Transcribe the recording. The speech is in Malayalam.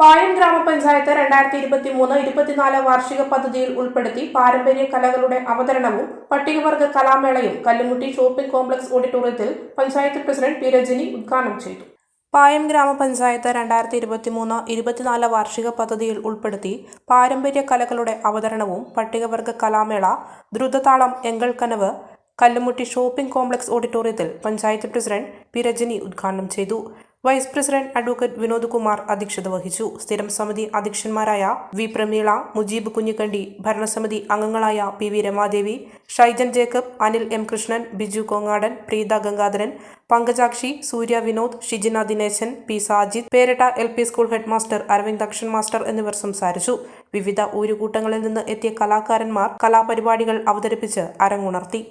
പായം ഗ്രാമപഞ്ചായത്ത് രണ്ടായിരത്തി ഇരുപത്തി മൂന്ന് ഇരുപത്തിനാല് വാർഷിക പദ്ധതിയിൽ ഉൾപ്പെടുത്തി പാരമ്പര്യ കലകളുടെ അവതരണവും പട്ടികവർഗ കലാമേളയും കല്ലുമുട്ടി ഷോപ്പിംഗ് കോംപ്ലക്സ് ഓഡിറ്റോറിയത്തിൽ പഞ്ചായത്ത് പ്രസിഡന്റ് പി രജനി ഉദ്ഘാടനം ചെയ്തു. പായം ഗ്രാമപഞ്ചായത്ത് രണ്ടായിരത്തി ഇരുപത്തി മൂന്ന് ഇരുപത്തിനാല് വാർഷിക പദ്ധതിയിൽ ഉൾപ്പെടുത്തി പാരമ്പര്യ കലകളുടെ അവതരണവും പട്ടികവർഗ കലാമേള ദ്രുതതാളം എങ്കൽ കനവ് കല്ലുമുട്ടി ഷോപ്പിംഗ് കോംപ്ലക്സ് ഓഡിറ്റോറിയത്തിൽ പഞ്ചായത്ത് പ്രസിഡന്റ് പി രജനി ഉദ്ഘാടനം ചെയ്തു. Vice president advocate Vinod Kumar അധ്യക്ഷത വഹിച്ചു. സ്ഥിരം സമിതി അധ്യക്ഷന്മാരായ വി പ്രമീള മുജീബ് കുഞ്ഞിക്കണ്ടി ഭരണസമിതി അംഗങ്ങളായ P V Ramadevi Shaijan Jacob Anil M Krishnan Biju Kongadan Preetha Gangadharan Pankajakshi Surya Vinod Shijina Dineshan P Sajid Peratta L P school head master Aravind Akshan master എന്നിവർ സംസാരിച്ചു. വിവിധ ഊരുകൂട്ടങ്ങളിൽ നിന്ന് എത്തിയ കലാകാരന്മാർ കലാപരിപാടികൾ അവതരിപ്പിച്ച് അരങ്ങുണർത്തി.